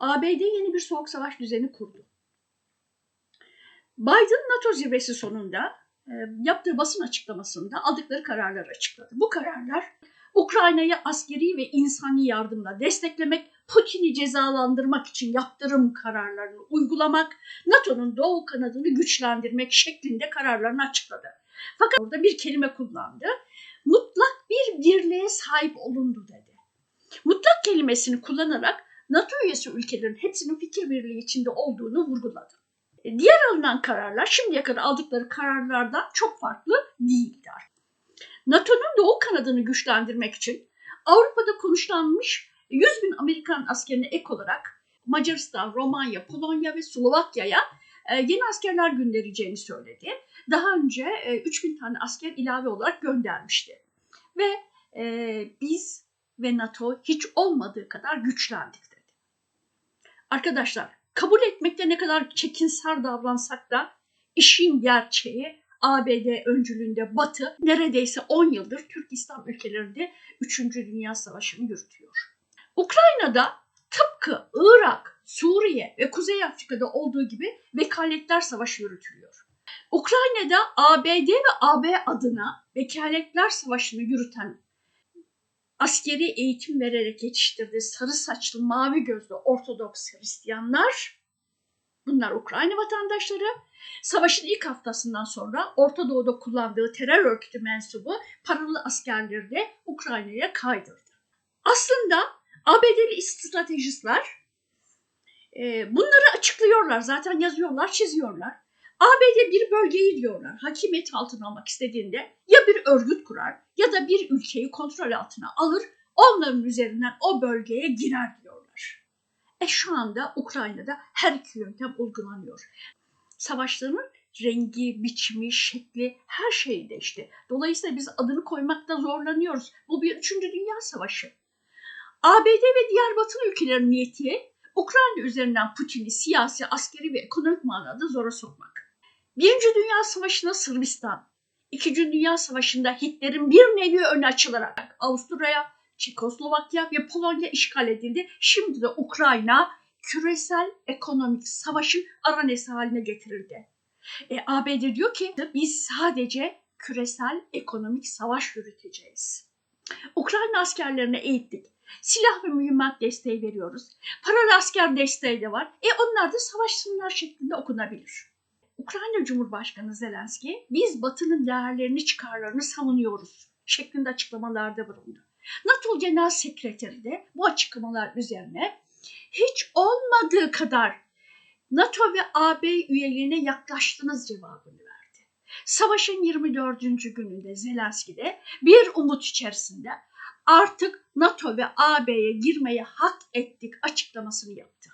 ABD yeni bir soğuk savaş düzeni kurdu. Biden NATO zirvesi sonunda e, yaptığı basın açıklamasında aldıkları kararları açıkladı. Bu kararlar Ukrayna'yı askeri ve insani yardımla desteklemek, Putin'i cezalandırmak için yaptırım kararlarını uygulamak, NATO'nun doğu kanadını güçlendirmek şeklinde kararlarını açıkladı. Fakat orada bir kelime kullandı. Mutlak bir birliğe sahip olundu dedi. Mutlak kelimesini kullanarak NATO üyesi ülkelerin hepsinin fikir birliği içinde olduğunu vurguladı. E, Diğer alınan kararlar şimdiye kadar aldıkları kararlardan çok farklı değildi. NATO'nun doğu kanadını güçlendirmek için Avrupa'da konuşlanmış 100 bin Amerikan askerine ek olarak Macaristan, Romanya, Polonya ve Slovakya'ya e, yeni askerler göndereceğini söyledi. Daha önce e, 3 bin tane asker ilave olarak göndermişti. Ve e, biz ve NATO hiç olmadığı kadar güçlendik. Arkadaşlar kabul etmekte ne kadar çekinsar davransak da işin gerçeği ABD öncülüğünde Batı neredeyse 10 yıldır Türk İslam ülkelerinde 3. Dünya Savaşı'nı yürütüyor. Ukrayna'da tıpkı Irak, Suriye ve Kuzey Afrika'da olduğu gibi vekaletler savaşı yürütülüyor. Ukrayna'da ABD ve AB adına vekaletler savaşını yürüten askeri eğitim vererek yetiştirdiği sarı saçlı mavi gözlü Ortodoks Hristiyanlar bunlar Ukrayna vatandaşları savaşın ilk haftasından sonra Orta Doğu'da kullandığı terör örgütü mensubu paralı askerleri de Ukrayna'ya kaydırdı. Aslında ABD'li stratejistler e, bunları açıklıyorlar zaten yazıyorlar çiziyorlar. ABD bir bölgeyi diyorlar hakimiyet altına almak istediğinde ya bir örgüt kurar ya da bir ülkeyi kontrol altına alır onların üzerinden o bölgeye girer diyorlar. E şu anda Ukrayna'da her iki yöntem uygulanıyor. Savaşların rengi, biçimi, şekli her şey değişti. Dolayısıyla biz adını koymakta zorlanıyoruz. Bu bir üçüncü dünya savaşı. ABD ve diğer batılı ülkelerin niyeti Ukrayna üzerinden Putin'i siyasi, askeri ve ekonomik manada zora sokmak. Birinci Dünya Savaşı'nda Sırbistan, İkinci Dünya Savaşı'nda Hitler'in bir nevi önü açılarak Avusturya'ya, Çekoslovakya ve Polonya işgal edildi. Şimdi de Ukrayna küresel ekonomik savaşın aranesi haline getirildi. E, ABD diyor ki biz sadece küresel ekonomik savaş yürüteceğiz. Ukrayna askerlerine eğittik. Silah ve mühimmat desteği veriyoruz. Paralı asker desteği de var. E onlar da savaşsınlar şeklinde okunabilir. Ukrayna Cumhurbaşkanı Zelenski biz Batı'nın değerlerini çıkarlarını savunuyoruz şeklinde açıklamalarda bulundu. NATO Genel Sekreteri de bu açıklamalar üzerine hiç olmadığı kadar NATO ve AB üyeliğine yaklaştınız cevabını verdi. Savaşın 24. gününde Zelenski de bir umut içerisinde artık NATO ve AB'ye girmeye hak ettik açıklamasını yaptı.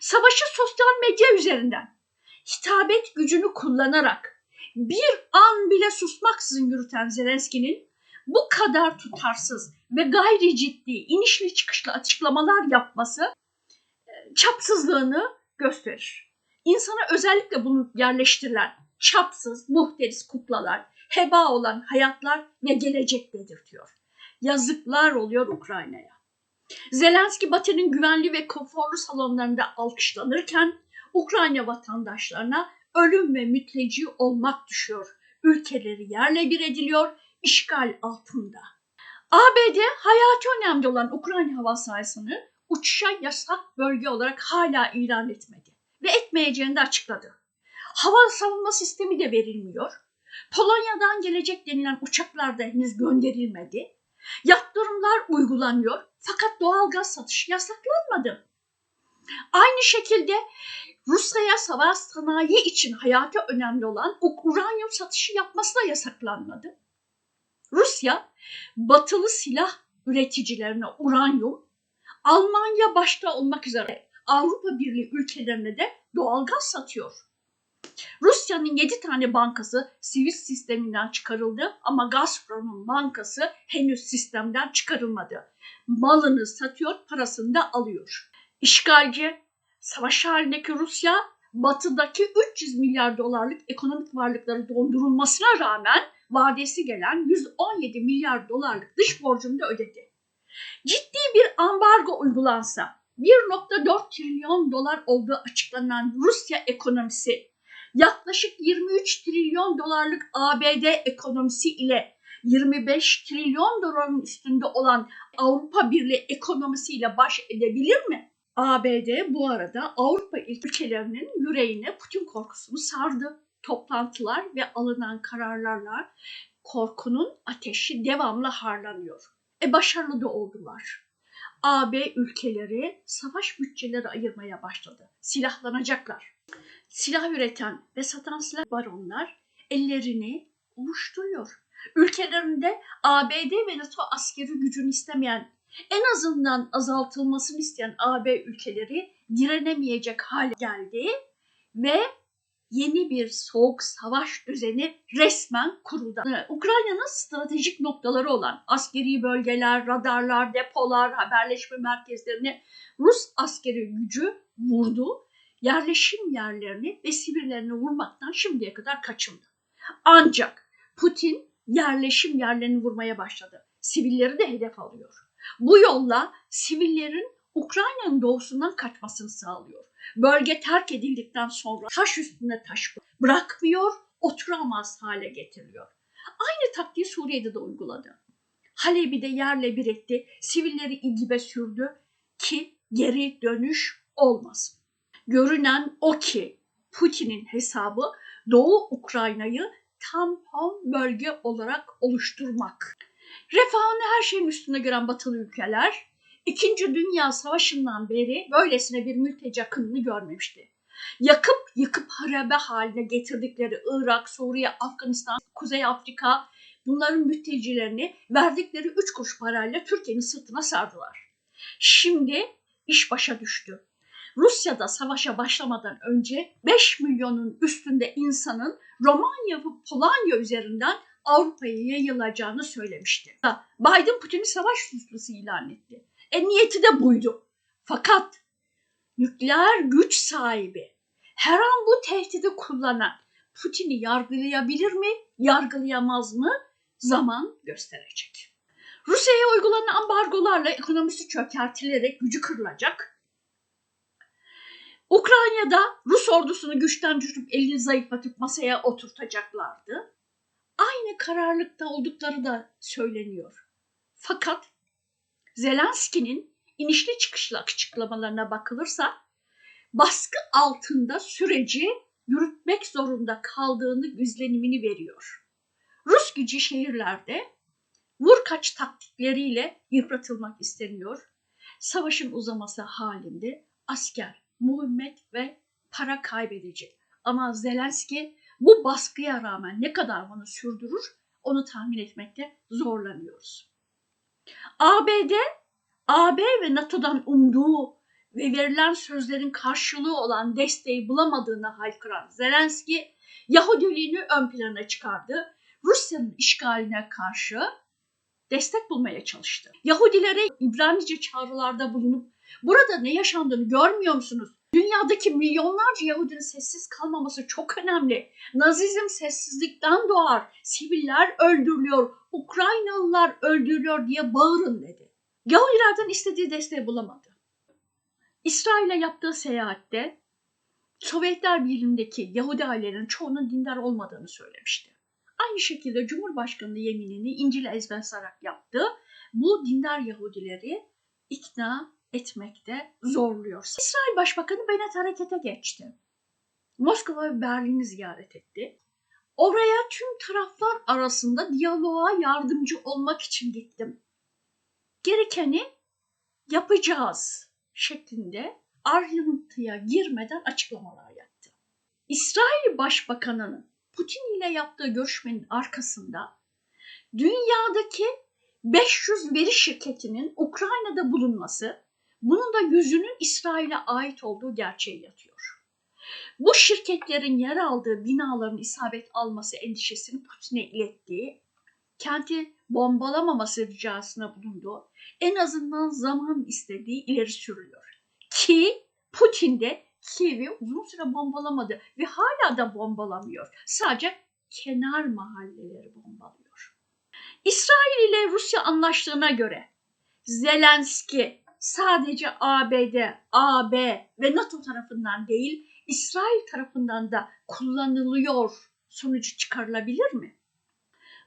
Savaşı sosyal medya üzerinden hitabet gücünü kullanarak bir an bile susmaksızın yürüten Zelenski'nin bu kadar tutarsız ve gayri ciddi inişli çıkışlı açıklamalar yapması e, çapsızlığını gösterir. İnsana özellikle bunu yerleştirilen çapsız, muhteris kuklalar, heba olan hayatlar ve gelecek belirtiyor. Yazıklar oluyor Ukrayna'ya. Zelenski Batı'nın güvenli ve konforlu salonlarında alkışlanırken Ukrayna vatandaşlarına ölüm ve mülteci olmak düşüyor. Ülkeleri yerle bir ediliyor, işgal altında. ABD hayati önemli olan Ukrayna hava sahasını uçuşa yasak bölge olarak hala ilan etmedi ve etmeyeceğini de açıkladı. Hava savunma sistemi de verilmiyor. Polonya'dan gelecek denilen uçaklar da henüz gönderilmedi. Yaptırımlar uygulanıyor fakat doğal gaz satışı yasaklanmadı. Aynı şekilde Rusya'ya savaş sanayi için hayati önemli olan uranyum satışı yapması da yasaklanmadı. Rusya batılı silah üreticilerine uranyum, Almanya başta olmak üzere Avrupa Birliği ülkelerine de doğalgaz satıyor. Rusya'nın 7 tane bankası sivil sisteminden çıkarıldı ama Gazprom'un bankası henüz sistemden çıkarılmadı. Malını satıyor, parasını da alıyor. İşgalci, savaş halindeki Rusya batıdaki 300 milyar dolarlık ekonomik varlıkları dondurulmasına rağmen vadesi gelen 117 milyar dolarlık dış borcunu da ödedi. Ciddi bir ambargo uygulansa 1.4 trilyon dolar olduğu açıklanan Rusya ekonomisi yaklaşık 23 trilyon dolarlık ABD ekonomisi ile 25 trilyon doların üstünde olan Avrupa Birliği ekonomisiyle baş edebilir mi? ABD bu arada Avrupa ülkelerinin yüreğine Putin korkusunu sardı. Toplantılar ve alınan kararlarla korkunun ateşi devamlı harlanıyor. E başarılı da oldular. AB ülkeleri savaş bütçeleri ayırmaya başladı. Silahlanacaklar. Silah üreten ve satan silah baronlar ellerini ovuşturuyor. Ülkelerinde ABD ve NATO askeri gücünü istemeyen, en azından azaltılmasını isteyen AB ülkeleri direnemeyecek hale geldi ve yeni bir soğuk savaş düzeni resmen kuruldu. Ee, Ukrayna'nın stratejik noktaları olan askeri bölgeler, radarlar, depolar, haberleşme merkezlerini Rus askeri gücü vurdu. Yerleşim yerlerini ve sivillerini vurmaktan şimdiye kadar kaçındı. Ancak Putin yerleşim yerlerini vurmaya başladı. Sivilleri de hedef alıyor. Bu yolla sivillerin Ukrayna'nın doğusundan kaçmasını sağlıyor. Bölge terk edildikten sonra taş üstünde taş bırakmıyor, oturamaz hale getiriyor. Aynı taktiği Suriye'de de uyguladı. Halep'i de yerle bir etti, sivilleri İdlib'e sürdü ki geri dönüş olmasın. Görünen o ki Putin'in hesabı Doğu Ukrayna'yı tampon bölge olarak oluşturmak. Refahını her şeyin üstüne gören batılı ülkeler İkinci Dünya Savaşı'ndan beri böylesine bir mülteci akınını görmemişti. Yakıp yıkıp harabe haline getirdikleri Irak, Suriye, Afganistan, Kuzey Afrika bunların mültecilerini verdikleri üç kuruş parayla Türkiye'nin sırtına sardılar. Şimdi iş başa düştü. Rusya'da savaşa başlamadan önce 5 milyonun üstünde insanın Romanya ve Polonya üzerinden Avrupa'ya yayılacağını söylemişti. Biden Putin'i savaş suçlusu ilan etti. E niyeti de buydu. Fakat nükleer güç sahibi her an bu tehdidi kullanan Putin'i yargılayabilir mi, yargılayamaz mı? Zaman gösterecek. Rusya'ya uygulanan ambargolarla ekonomisi çökertilerek gücü kırılacak. Ukrayna'da Rus ordusunu güçten düşürüp elini zayıflatıp masaya oturtacaklardı. Aynı kararlılıkta oldukları da söyleniyor. Fakat Zelenski'nin inişli çıkışlı açıklamalarına bakılırsa baskı altında süreci yürütmek zorunda kaldığını izlenimini veriyor. Rus gücü şehirlerde vur kaç taktikleriyle yıpratılmak isteniyor. Savaşın uzaması halinde asker, mühimmet ve para kaybedecek. Ama Zelenski bu baskıya rağmen ne kadar bunu sürdürür onu tahmin etmekte zorlanıyoruz. ABD, AB ve NATO'dan umduğu ve verilen sözlerin karşılığı olan desteği bulamadığını haykıran Zelenski, Yahudiliğini ön plana çıkardı. Rusya'nın işgaline karşı destek bulmaya çalıştı. Yahudilere İbranice çağrılarda bulunup burada ne yaşandığını görmüyor musunuz? Dünyadaki milyonlarca Yahudinin sessiz kalmaması çok önemli. Nazizm sessizlikten doğar. Siviller öldürülüyor, Ukraynalılar öldürülüyor diye bağırın dedi. Yahudilerden istediği desteği bulamadı. İsrail'e yaptığı seyahatte Sovyetler Birliği'ndeki Yahudi ailelerinin çoğunun dindar olmadığını söylemişti. Aynı şekilde Cumhurbaşkanlığı yeminini İncil'e ezber sarak yaptı. Bu dindar Yahudileri ikna etmekte zorluyor. İsrail Başbakanı Bennett harekete geçti. Moskova ve Berlin'i ziyaret etti. Oraya tüm taraflar arasında diyaloğa yardımcı olmak için gittim. Gerekeni yapacağız şeklinde ayrıntıya girmeden açıklamalar yaptı. İsrail Başbakanı'nın Putin ile yaptığı görüşmenin arkasında dünyadaki 500 veri şirketinin Ukrayna'da bulunması, bunun da yüzünün İsrail'e ait olduğu gerçeği yatıyor. Bu şirketlerin yer aldığı binaların isabet alması endişesini Putin'e ilettiği, kenti bombalamaması ricasına bulunduğu, en azından zaman istediği ileri sürülüyor. Ki Putin de Kiev'i uzun süre bombalamadı ve hala da bombalamıyor. Sadece kenar mahalleleri bombalıyor. İsrail ile Rusya anlaştığına göre Zelenski sadece ABD, AB ve NATO tarafından değil, İsrail tarafından da kullanılıyor sonucu çıkarılabilir mi?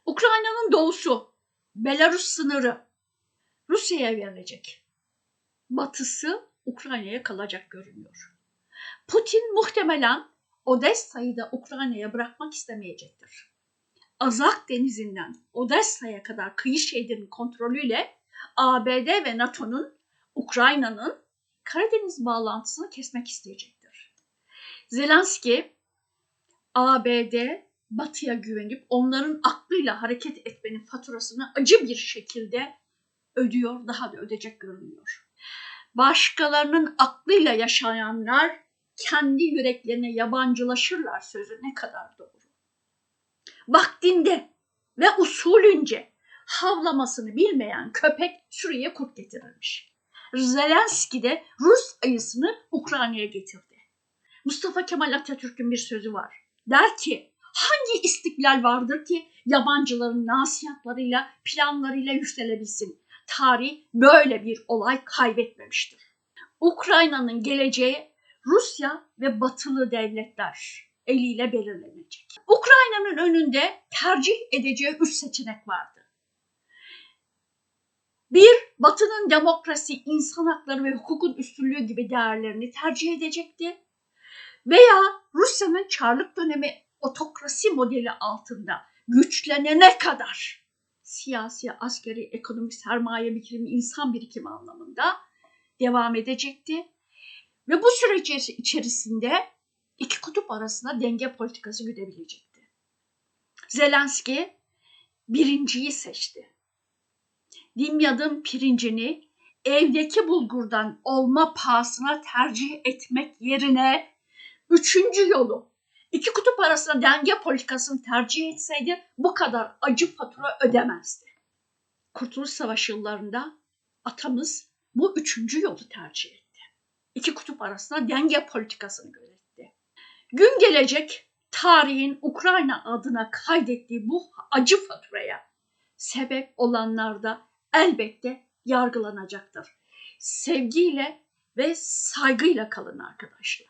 Ukrayna'nın doğusu, Belarus sınırı Rusya'ya verilecek. Batısı Ukrayna'ya kalacak görünüyor. Putin muhtemelen Odessa'yı da Ukrayna'ya bırakmak istemeyecektir. Azak Denizi'nden Odessa'ya kadar kıyı şeridinin kontrolüyle ABD ve NATO'nun Ukrayna'nın Karadeniz bağlantısını kesmek isteyecektir. Zelenski ABD Batı'ya güvenip onların aklıyla hareket etmenin faturasını acı bir şekilde ödüyor, daha da ödeyecek görünüyor. Başkalarının aklıyla yaşayanlar kendi yüreklerine yabancılaşırlar sözü ne kadar doğru. Vaktinde ve usulünce havlamasını bilmeyen köpek sürüye kurt getirirmiş. Zelenski de Rus ayısını Ukrayna'ya getirdi. Mustafa Kemal Atatürk'ün bir sözü var. Der ki hangi istiklal vardır ki yabancıların nasihatlarıyla, planlarıyla yükselebilsin? Tarih böyle bir olay kaybetmemiştir. Ukrayna'nın geleceği Rusya ve batılı devletler eliyle belirlenecek. Ukrayna'nın önünde tercih edeceği üç seçenek vardı. Bir, Batı'nın demokrasi, insan hakları ve hukukun üstünlüğü gibi değerlerini tercih edecekti. Veya Rusya'nın Çarlık dönemi otokrasi modeli altında güçlenene kadar siyasi, askeri, ekonomik sermaye birikimi, insan birikimi anlamında devam edecekti. Ve bu süreç içerisinde iki kutup arasında denge politikası güdebilecekti. Zelenski birinciyi seçti. Dimyad'ın pirincini evdeki bulgurdan olma pahasına tercih etmek yerine üçüncü yolu iki kutup arasında denge politikasını tercih etseydi bu kadar acı fatura ödemezdi. Kurtuluş Savaşı yıllarında atamız bu üçüncü yolu tercih etti. İki kutup arasında denge politikasını gözetti. Gün gelecek tarihin Ukrayna adına kaydettiği bu acı faturaya sebep olanlar da elbette yargılanacaktır. Sevgiyle ve saygıyla kalın arkadaşlar.